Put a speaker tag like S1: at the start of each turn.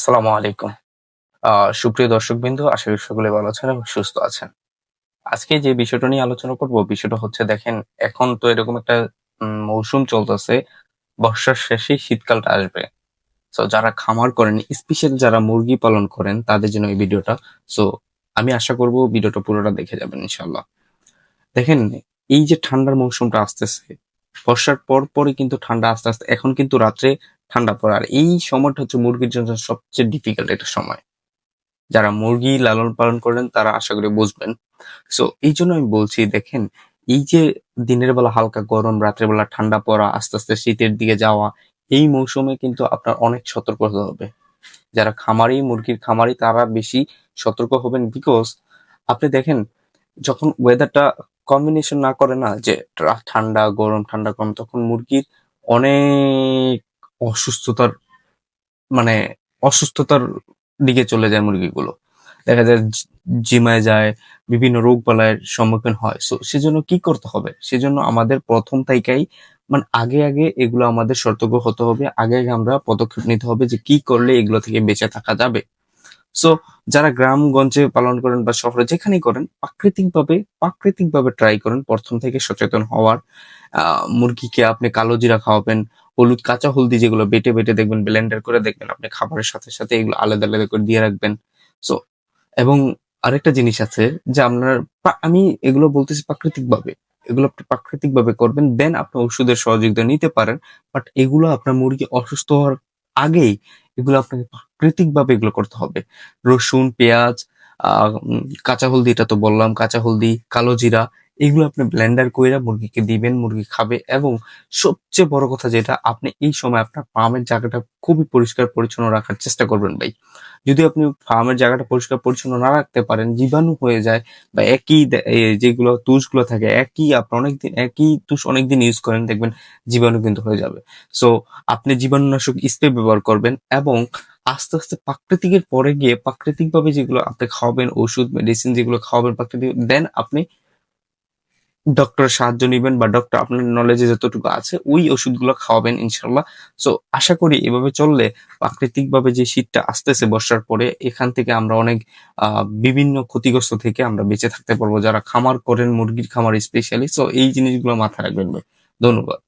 S1: আসসালামু আলাইকুম। সুপ্রিয় দর্শকবৃন্দ, আশা করি সকলে ভালো আছেন এবং সুস্থ আছেন। আজকে যে বিষয়টা নিয়ে আলোচনা করব, বিষয়টা হচ্ছে দেখেন, এখন তো এরকম একটা মৌসুম চলতেছে, বর্ষার শেষে শীতকালটা আসবে। সো যারা খামার করেন স্পেশাল যারা মুরগি পালন করেন, তাদের জন্য এই ভিডিওটা। সো আমি আশা করব ভিডিওটা পুরোটা দেখে যাবেন ইনশাল্লাহ দেখেন, এই যে ঠান্ডার মৌসুমটা আসতেছে বর্ষার পর পরই কিন্তু ঠান্ডা আস্তে আস্তে, এখন কিন্তু রাত্রে ঠান্ডা পড়ে। আর এই সময়টা হচ্ছে মুরগির জন্য সবচেয়ে ডিফিকাল্ট একটা সময়। যারা মুরগি লালন পালন করেন, তারা আশা করি বুঝবেন। সো এই জন্য আমি বলছি, দেখেন, এই যে দিনের বেলা হালকা গরম, রাত্রের বেলা ঠান্ডা পড়া, আস্তে আস্তে শীতের দিকে যাওয়া, এই মৌসুমে কিন্তু আপনার অনেক সতর্ক হতে হবে। যারা খামারি, মুরগির খামারি, তারা বেশি সতর্ক হবেন বিকজ আপনি দেখেন, যখন ওয়েদারটা কম্বিনেশন না করে না যে ঠান্ডা, গরম ঠান্ডা, গরম, তখন মুরগির অনেক অসুস্থতার মানে অসুস্থতার দিকে চলে যায় মুরগিগুলো। দেখা যায় জিমায় যায়, বিভিন্ন রোগ বালাইয়ের সম্মুখীন হয়। সো সেজন্য কি করতে হবে? সেজন্য আমাদের প্রথম তাইকাই মানে আগে আগে এগুলো আমাদের সতর্ক হতে হবে। আগে আগে আমরা পদক্ষেপ নিতে হবে যে কি করলে এগুলো থেকে বেঁচে থাকা যাবে। সো যারা গ্রামগঞ্জে পালন করেন বা শহরে যেখানেই করেন, প্রাকৃতিকভাবে প্রাকৃতিকভাবে ট্রাই করেন প্রথম থেকে সচেতন হওয়ার। মুরগিকে আপনি কালো জিরা খাওয়াবেন, হলুদ কাঁচা হলদি যেগুলো বেটে বেটে দেখবেন ব্লেন্ডার করে দেখবেন, আপনি খাবারের সাথে সাথে এগুলো আলাদা আলাদা করে দিয়ে রাখবেন। সো এবং আরেকটা জিনিস আছে যে আপনার আমি এগুলো বলতেছি প্রাকৃতিক ভাবে এগুলো আপনি প্রাকৃতিক ভাবে করবেন দেন আপনি ওষুধের সহযোগিতা নিতে পারেন বাট এগুলো আপনার মুরগি অসুস্থ হওয়ার আগেই এগুলো আপনাকে প্রাকৃতিক ভাবে এগুলো করতে হবে। রসুন, পেঁয়াজ কাঁচা হলদি এটা তো বললাম, কাঁচা হলদি, কালো জিরা এগুলো আপনি ব্লেন্ডার করে মুরগিকে দিবেন, মুরগি খাবে এবং সবচেয়ে বড় কথা যেটা, আপনি এই সময় আপনার ফার্মের জায়গাটা খুবই পরিষ্কার পরিচ্ছন্ন রাখার চেষ্টা করবেন ভাই। যদি আপনি ফার্মের জায়গাটা পরিষ্কার পরিচ্ছন্ন না রাখতে পারেন, জীবাণু হয়ে যায় বা একই যেগুলো তুষগুলো থাকে, একই আপনি অনেকদিন, একই তুষ অনেকদিন ইউজ করেন, দেখবেন জীবাণু কিন্তু হয়ে যাবে। সো আপনি জীবাণুনাশক স্প্রে ব্যবহার করবেন এবং আস্তে আস্তে প্রাকৃতিকের পরে গিয়ে প্রাকৃতিক ভাবে যেগুলো আপনি খাওয়াবেন, ওষুধ মেডিসিন যেগুলো খাওয়াবেন, প্রাকৃতিক দেন আপনি ডক্টরের সাহায্য নেবেন বা ডক্টর আপনার নলেজে যতটুকু আছে, ওই ওষুধগুলো খাওয়াবেন ইনশাল্লাহ। সো আশা করি এভাবে চললে প্রাকৃতিকভাবে যে শীতটা আসতেছে বর্ষার পরে, এখান থেকে আমরা অনেক বিভিন্ন ক্ষতিগ্রস্ত থেকে আমরা বেঁচে থাকতে পারব। যারা খামার করেন, মুরগির খামার স্পেশালি সো এই জিনিসগুলো মাথায় রাখবেন। ধন্যবাদ।